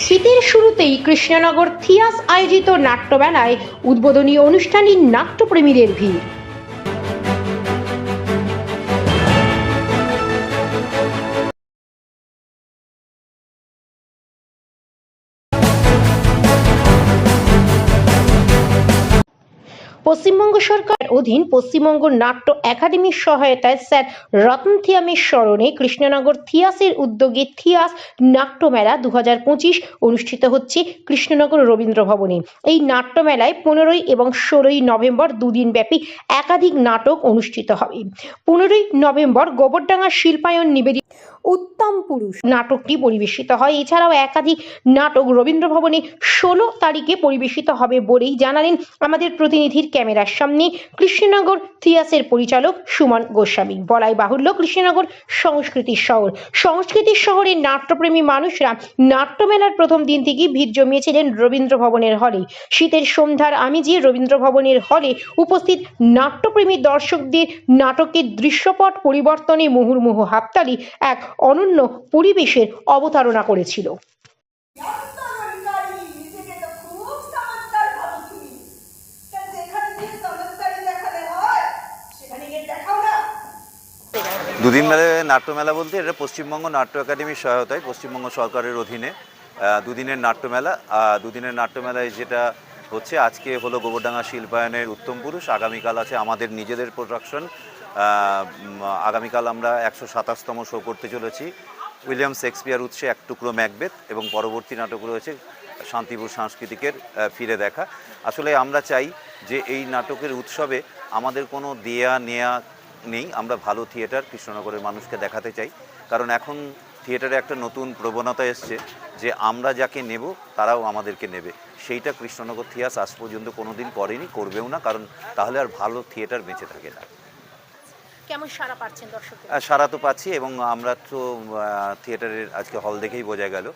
শীতের শুরুতেই কৃষ্ণনগর থিয়াস আয়োজিত নাট্যমেলায় উদ্বোধনী অনুষ্ঠানে নাট্যপ্রেমীদের ভিড়। পশ্চিমবঙ্গ সরকার অধীন পশ্চিমবঙ্গ নাট্য একাডেমির সহায়তায় স্যার রতন থিয়ামের স্মরণে কৃষ্ণনগর থিয়াসের উদ্যোগে থিয়াস নাট্যমেলা দু হাজার পঁচিশ অনুষ্ঠিত হচ্ছে কৃষ্ণনগর রবীন্দ্র ভবনে। এই নাট্যমেলায় পনেরোই এবং ষোলোই নভেম্বর দুদিন ব্যাপী একাধিক নাটক অনুষ্ঠিত হবে। পনেরোই নভেম্বর গোবরডাঙ্গা শিল্পায়ন নিবেদিত উত্তম পুরুষ। নাটকটি পরিবেশিত হয়। এছাড়াও একাধিক নাটক রবীন্দ্র ভবনে ষোলো তারিখে পরিবেশিত হবে বলেই জানালেন আমাদের প্রতিনিধির ক্যামেরার সামনে কৃষ্ণনগর থিয়াসের পরিচালক সুমন গোস্বামী। বলাই বাহুল্য, কৃষ্ণনগর সংস্কৃতির শহর। সংস্কৃতির শহরে নাট্যপ্রেমী মানুষরা নাট্যমেলার প্রথম দিন থেকেই ভিড় জমিয়েছিলেন রবীন্দ্র ভবনের হলে। শীতের সন্ধ্যার আমিজে রবীন্দ্র ভবনের হলে উপস্থিত নাট্যপ্রেমী দর্শকদের নাটকের দৃশ্যপট পরিবর্তনে মুহুর্মুহু হাততালি এক অনন্য পরিবেশের অবতারণা করেছিল। দুদিন মেলে নাট্যমেলা বলতে এটা পশ্চিমবঙ্গ নাট্য একাডেমির সহায়তায় পশ্চিমবঙ্গ সরকারের অধীনে আহ, দুদিনের নাট্যমেলা আহ, দুদিনের নাট্যমেলায় যেটা হচ্ছে আজকে হলো গোবরডাঙ্গা শিল্পায়নের উত্তম পুরুষ আগামীকাল আছে আমাদের নিজেদের প্রোডাকশন আগামীকাল আমরা একশো সাতাশতম শো করতে চলেছি। উইলিয়াম শেক্সপিয়ার উৎসে এক টুকরো ম্যাকবেথ এবং পরবর্তী নাটক রয়েছে শান্তিপুর সাংস্কৃতিকের ফিরে দেখা। আসলে আমরা চাই যে এই নাটকের উৎসবে আমাদের কোনো দেয়া নেয়া নেই। আমরা ভালো থিয়েটার, কৃষ্ণনগরের মানুষকে দেখাতে চাই। কারণ এখন থিয়েটারে একটা নতুন প্রবণতা এসছে যে আমরা যাকে নেব, তারাও আমাদেরকে নেবে। সেইটা কৃষ্ণনগর থিয়াস আজ পর্যন্ত কোনো দিন করেনি, করবেও না। কারণ তাহলে আর ভালো থিয়েটার বেঁচে থাকে না। কেমন সারা পাচ্ছেন দর্শক সারা তো পাচ্ছি এবং আমরা তো থিয়েটারের আজকে হল দেখেই বোঝা গেল।